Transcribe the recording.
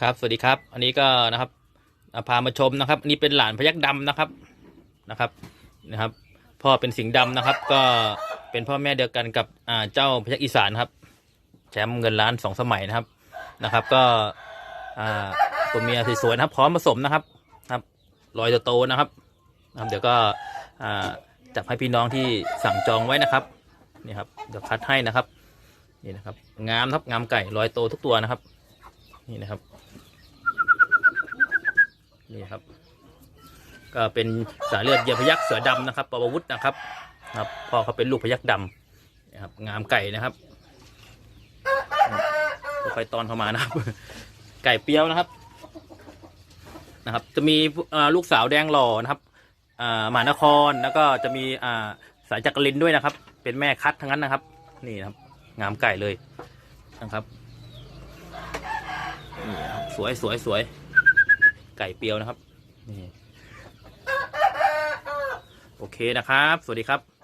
ครับสวัสดีครับ อันนี้ก็นะครับพามาชมนะครับนนี้เป็นหลานพยักดำนะครับนะครับนะครับ พ่อเป็นสิงห์ดำนะครับ ก็เป็นพ่อแม่เดียวกันกับอ่าเจ้าพยักอีสานครับ แชมป์เงินล้านสองสมัยนะครับนะครับ ก็อ่าตัวเมียสวยๆนะครับพร้อมผสมนะครับครับรอยโตๆนะครับนะครับเดี๋ยวก็อ่าจับให้พี่น้องที่สั่งจองไว้นะครับนี่ครับเดี๋ยวคัดให้นะครับนี่นะครับงามครับงามไก่รอยโตทุกตัวนะครับ นี่นะครับ ครับ ก็เป็นสายเลือดเยียพยักษ์เสือดำนะครับปววุฒินะครับครับพ่อเขาเป็นลูกพยักษ์ดำนะครับงามไก่นะครับค่อยตอนเข้ามานะครับ ไก่เปี้ยวนะครับนะครับ จะมีลูกสาวแดงหล่อนะครับอ่ามานครแล้วก็จะมีสายจักรินด้วยนะครับ เป็นแม่คัดทั้งนั้นนะครับ นี่นะครับ งามไก่เลยครับนี่นะครับสวยสวยสวย ไก่เปียวนะครับนี่โอเคนะครับ สวัสดีครับ